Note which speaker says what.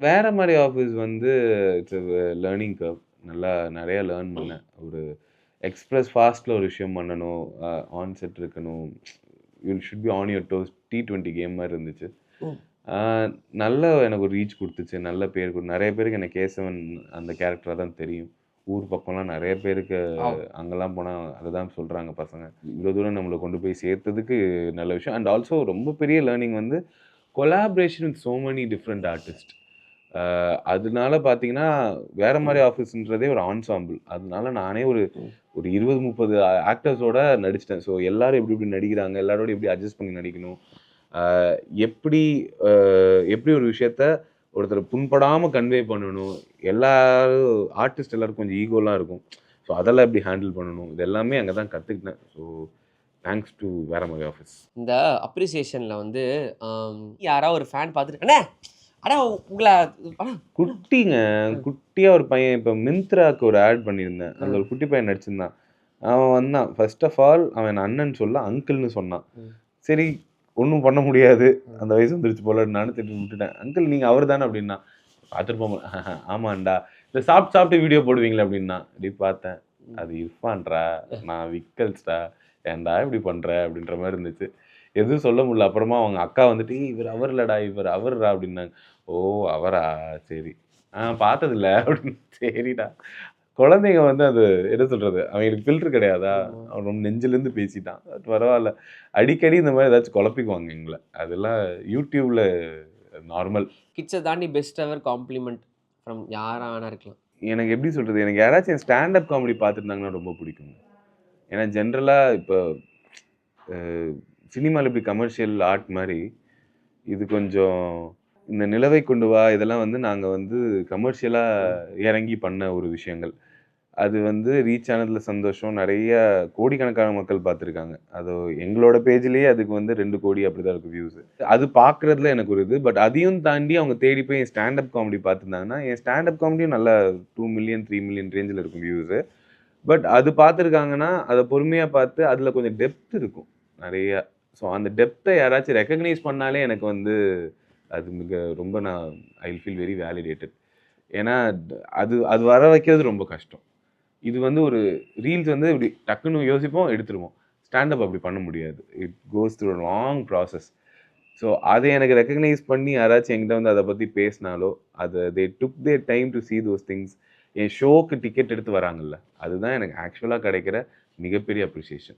Speaker 1: வேற மாரி ஆஃபீஸ் வந்து இட்ஸ் லேர்னிங் கர்வ். நல்லா நெறைய லேர்ன் பண்ணேன். ஒரு எக்ஸ்பிரஸ் ஃபாஸ்ட்ல ஒரு விஷயம் பண்ணணும். ஆன் செட் இருக்கணும். You should be on your toes. T20 game மாரி இருந்துச்சு. நல்ல எனக்கு ஒரு ரீச் குடுத்துச்சு. நல்ல பேர் குடு நெறைய பேருக்கு எனக்கு கேசவன் அந்த கேரக்டரா தான் தெரியும். ஊர் பக்கம்லாம் நெறைய பேருக்கு
Speaker 2: வாவ்!
Speaker 1: அங்கலாம் போனா அதுதான் சொல்றாங்க பசங்க. இவ்வளோ தூரம் நம்மள கொண்டு போய் சேர்த்ததுக்கு நல்ல விஷயம். அண்ட் ஆல்சோ ரொம்ப பெரிய லேர்னிங் வந்து collaboration with so many different artist. அதனால பார்த்தீங்கன்னா, வேற மாரி ஆஃபீஸ்ன்றதே ஒரு ஆன்சாம்பிள். அதனால நானே ஒரு. ஒரு 20, 30 ஆக்டர்ஸோட நடிச்சுட்டேன். ஸோ எல்லாரும் எப்படி எப்படி நடிக்கிறாங்க, எல்லாரோடையும் எப்படி அட்ஜஸ்ட் பண்ணி நடிக்கணும். எப்படி எப்படி ஒரு விஷயத்த ஒருத்தர புண்படாம கன்வே பண்ணணும். எல்லாரும் ஆர்டிஸ்ட் எல்லாருக்கும் கொஞ்சம் ஈகோலாம் இருக்கும். ஸோ அதெல்லாம் எப்படி ஹேண்டில் பண்ணணும். இது எல்லாமே அங்க தான் கத்துக்கிட்டேன். ஸோ தேங்க்ஸ் டூ வேற மாரி ஆஃபீஸ்.
Speaker 2: இந்த அப்ரிசியேஷன்ல வந்து யாராவது ஒரு ஃபேன் பார்த்துட்டு, "அண்ணே! அண்ணா உங்கள
Speaker 1: குட்டிங்க. குட்டியா ஒரு பையன் இப்ப மிந்த்ராக்கு ஒரு ஆட் பண்ணியிருந்தேன்.
Speaker 2: ம்.
Speaker 1: ஒரு குட்டி பையன் நடிச்சிருந்தான். அவன் வந்தான். ஃபர்ஸ்ட் ஆஃப் ஆல் அவன் என்ன அண்ணன்னு சொல்லல, அங்கிள்ன்னு சொன்னான். சரி ஒண்ணும் பண்ண முடியாது. அந்த வயசு வந்துருச்சு போல நானும் திட்டி விட்டுட்டேன். "அங்கிள் நீங்க அவரு தானே?" அப்படின்னான். பார்த்துருப்போம் போல. "ஆமான்டா. இந்த சாப்பிட்டு சாப்பிட்டு வீடியோ போடுவீங்களே" அப்படின்னான். இப்படி பார்த்தேன். அது இர்ஃபான்டா. நான் விக்கல்ஸ்டா. ஏன்டா இப்படி பண்ற? அப்படின்ற மாரி இருந்துச்சு. எதுவும் சொல்ல முடியல. அப்புறமா அவங்க அக்கா வந்துட்டு, "ஏய் இவரு அவர் இல்லடா, இவரு அவர்றா" அப்படின்னாங்க. "ஓ! அவரா? சரி. ஆ பார்த்ததில்ல" அப்படின்னு. சரிடா. குழந்தைங்க வந்து அது என்ன சொல்றது? அவங்களுக்கு ஃபில்டர் கிடையாதா? அவன் ரொம்ப நெஞ்சிலேருந்து பேசிட்டான். பரவால்ல. அடிக்கடி இந்த மாரி ஏதாச்சும் குழப்பிக்குவாங்க எங்கள. அதெல்லாம் YouTubeல நார்மல்.
Speaker 2: கிட்ஸ தாண்டி பெஸ்ட் எவர் காம்ப்ளிமெண்ட் ஃப்ரம் யாரா வேணா இருக்கலாம்.
Speaker 1: எனக்கு எப்படி சொல்றது? எனக்கு யாராச்சும் என் ஸ்டாண்ட் அப் காமெடி பார்த்துருந்தாங்கன்னா ரொம்ப பிடிக்குங்க. ஏன்னா ஜென்ரலா இப்ப சினிமாவில் இப்படி கமர்ஷியல் ஆர்ட் மாதிரி இது கொஞ்சம் இந்த நிலவை கொண்டு வா இதெல்லாம் வந்து நாங்கள் வந்து
Speaker 2: கமர்ஷியலாக
Speaker 1: இறங்கி பண்ண ஒரு விஷயங்கள். அது வந்து ரீச் ஆனதில் சந்தோஷம். நிறைய கோடிக்கணக்கான மக்கள் பார்த்துருக்காங்க. அது எங்களோட பேஜ்லேயே அதுக்கு வந்து ரெண்டு கோடி அப்படிதான் இருக்கும் வியூஸ். அது பார்க்குறதுல எனக்கு ஒரு இது. பட் அதையும் தாண்டி அவங்க தேடி போய் என் ஸ்டாண்டப் காமெடி பார்த்துருந்தாங்கன்னா, என் ஸ்டாண்டப் காமெடியும் நல்லா டூ மில்லியன், த்ரீ மில்லியன் ரேஞ்சில் இருக்கும் வியூஸு பட் அது பார்த்துருக்காங்கன்னா, அதை பொறுமையாக பார்த்து அதில் கொஞ்சம் டெப்த் இருக்கும். நிறையா ஸோ அந்த டெப்த்தை யாராச்சும் ரெக்கக்னைஸ் பண்ணாலே எனக்கு வந்து அது மிக ரொம்ப நான் ஐ ஃபீல் வெரி வேலிடேட்டட். ஏன்னா அது அது வர வைக்கிறது ரொம்ப கஷ்டம். இது வந்து ஒரு ரீல்ஸ் வந்து இப்படி டக்குன்னு யோசிப்போம், எடுத்துருவோம். ஸ்டாண்டப் அப்படி பண்ண முடியாது. It goes through a long process. So அதை எனக்கு ரெக்கக்னைஸ் பண்ணி யாராச்சும் எங்கிட்ட வந்து அதை பற்றி பேசினாலோ, அதை they took the time to see those things. என் ஷோக்கு டிக்கெட் எடுத்து வராங்கல்ல, அதுதான் எனக்கு ஆக்சுவலாக கிடைக்கிற மிகப்பெரிய அப்ரிசியேஷன்.